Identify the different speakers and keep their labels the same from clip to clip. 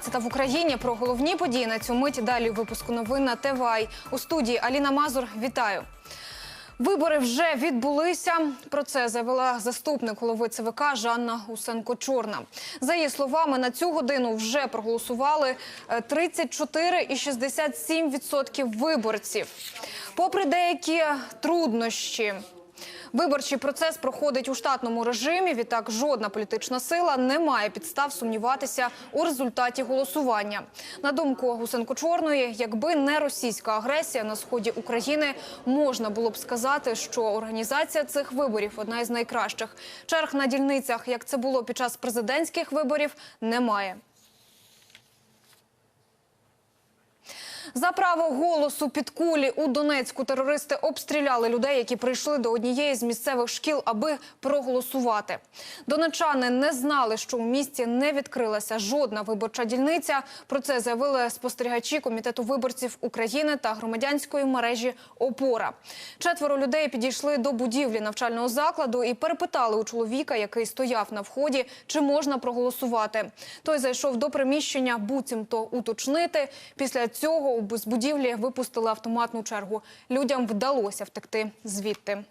Speaker 1: 17 в Україні про головні події на цю мить. Далі випуску новин на ТВАЙ. У студії Аліна Мазур. Вітаю. Вибори вже відбулися. Про це заявила заступник голови ЦВК Жанна Усенко-Чорна. За її словами, на цю годину вже проголосували е, 34,67% виборців. Попри деякі труднощі. Виборчий процес проходить у штатному режимі. Відтак, жодна політична сила не має підстав сумніватися у результаті голосування. На думку Гусенко Чорної, якби не російська агресія на сході України, можна було б сказати, що організація цих виборів одна із найкращих. Черг на дільницях, як це було під час президентських виборів, немає. За право голосу під кулі у Донецьку терористи обстріляли людей, які прийшли до однієї з місцевих шкіл, аби проголосувати. Донечани не знали, що у місті не відкрилася жодна виборча дільниця. Про це заявили спостерігачі комітету виборців України та громадянської мережі ОПОРА. Четверо людей підійшли до будівлі навчального закладу і перепитали у чоловіка, який стояв на вході, чи можна проголосувати. Той зайшов до приміщення, буцімто уточнити. Після цього з будівлі випустили автоматну чергу. Людям вдалося втекти звідти.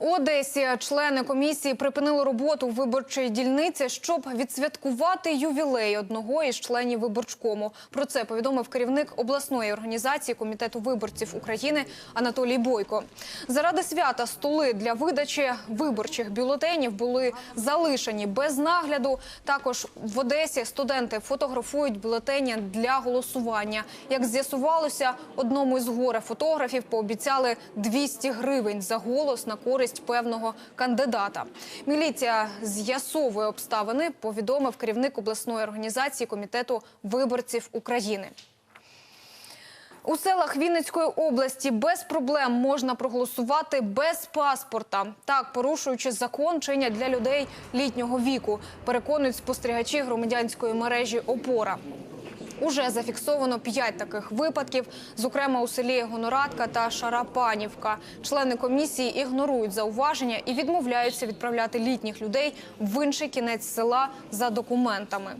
Speaker 1: Одесі члени комісії припинили роботу в виборчій дільниці, щоб відсвяткувати ювілей одного із членів виборчкому. Про це повідомив керівник обласної організації комітету виборців України Анатолій Бойко. Заради свята столи для видачі виборчих бюлетенів були залишені без нагляду. Також в Одесі студенти фотографують бюлетені для голосування. Як з'ясувалося, одному із горе фотографів пообіцяли 200 гривень за голос на користь певного кандидата. Міліція з'ясовує обставини, повідомив керівник обласної організації комітету виборців України. У селах Вінницької області без проблем можна проголосувати без паспорта. Так, порушуючи закон, чинять для людей літнього віку. Переконують спостерігачі громадянської мережі ОПОРА. Уже зафіксовано п'ять таких випадків, зокрема у селі Гонорадка та Шарапанівка. Члени комісії ігнорують зауваження і відмовляються відправляти літніх людей в інший кінець села за документами.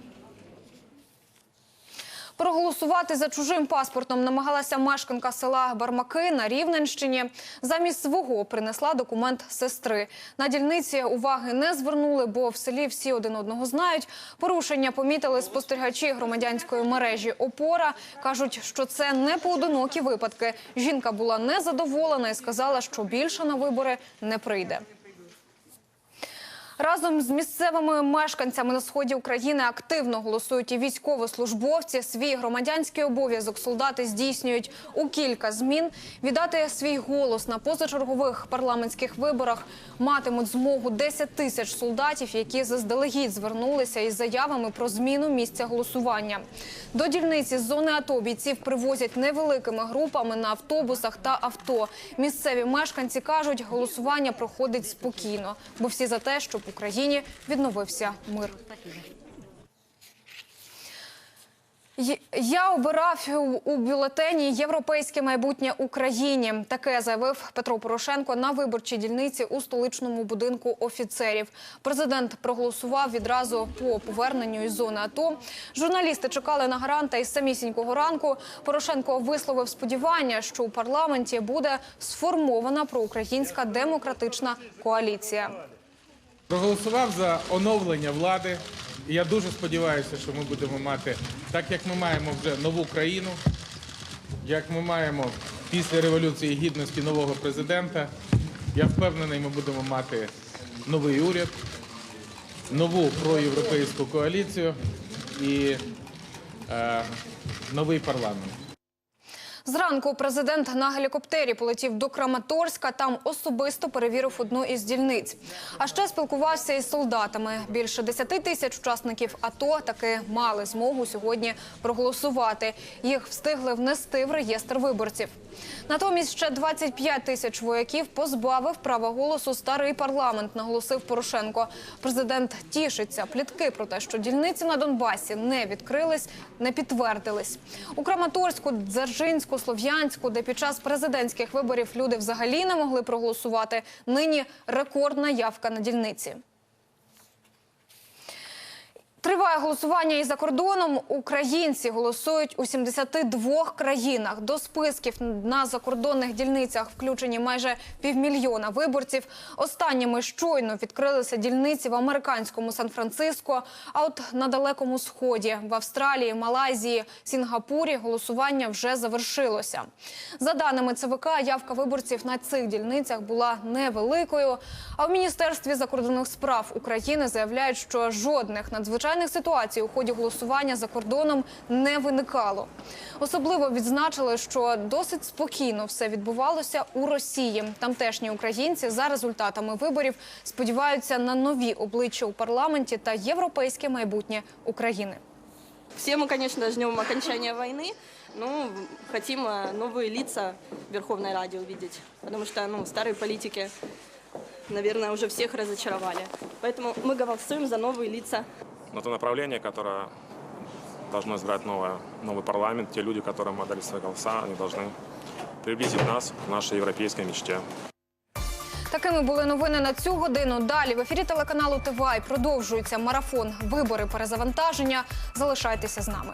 Speaker 1: Проголосувати за чужим паспортом намагалася мешканка села Бармаки на Рівненщині. Замість свого принесла документ сестри. На дільниці уваги не звернули, бо в селі всі один одного знають. Порушення помітили спостерігачі громадянської мережі ОПОРА. Кажуть, що це не поодинокі випадки. Жінка була незадоволена і сказала, що більше на вибори не прийде. Разом з місцевими мешканцями на сході України активно голосують і військовослужбовці. Свій громадянський обов'язок солдати здійснюють у кілька змін. Віддати свій голос на позачергових парламентських виборах матимуть змогу 10 тисяч солдатів, які заздалегідь звернулися із заявами про зміну місця голосування. До дільниці з зони АТО бійців привозять невеликими групами на автобусах та авто. Місцеві мешканці кажуть, голосування проходить спокійно, бо всі за те, щоб Україні відновився мир. Я обирав у бюлетені Європейське майбутнє Україні. Таке заявив Петро Порошенко на виборчій дільниці у столичному будинку офіцерів. Президент проголосував відразу по поверненню із зони АТО. Журналісти чекали на гаранта із самісінького ранку. Порошенко висловив сподівання, що у парламенті буде сформована проукраїнська демократична коаліція.
Speaker 2: Проголосував за оновлення влади. І я дуже сподіваюся, що ми будемо мати, так як ми маємо вже нову країну, як ми маємо після Революції Гідності нового президента. Я впевнений, ми будемо мати новий уряд, нову проєвропейську коаліцію і е, новий парламент.
Speaker 1: Зранку президент на гелікоптері полетів до Краматорська. Там особисто перевірив одну із дільниць. А ще спілкувався із солдатами. Більше 10 тисяч учасників АТО таки мали змогу сьогодні проголосувати. Їх встигли внести в реєстр виборців. Натомість ще 25 тисяч вояків позбавив права голосу старий парламент, наголосив Порошенко. Президент тішиться. Плітки про те, що дільниці на Донбасі не відкрились, не підтвердились. У Краматорську, Дзержинську, Слов'янську, де під час президентських виборів люди взагалі не могли проголосувати. Нині рекордна явка на дільниці. Триває голосування і за кордоном. Українці голосують у 72 країнах. До списків на закордонних дільницях включені майже півмільйона виборців. Останніми щойно відкрилися дільниці в американському Сан-Франциско. А от на далекому сході в Австралії, Малайзії, Сінгапурі голосування вже завершилося. За даними ЦВК, явка виборців на цих дільницях була невеликою. А в міністерстві закордонних справ України заявляють, що жодних надзвичайних ситуацій у ході голосування за кордоном не виникало. Особливо відзначили, що досить спокійно все відбувалося у Росії. Тамтешні українці за результатами виборів сподіваються на нові обличчя у парламенті та європейське майбутнє України.
Speaker 3: Все мы, конечно, ждем окончания войны, но хотим э, новые лица в Верховной Раде увидеть, потому что ну, старые политики, наверное, уже всех разочаровали. Поэтому мы голосуем за новые лица.
Speaker 4: на то направление, которое должно избрать новое, новый парламент. Те люди, которым мы отдали свои голоса, они должны приблизить нас к нашей европейской мечте.
Speaker 1: Такими були новини на цю годину. Далі в ефірі телеканалу ТВАЙ продовжується марафон вибори перезавантаження. Залишайтеся з нами.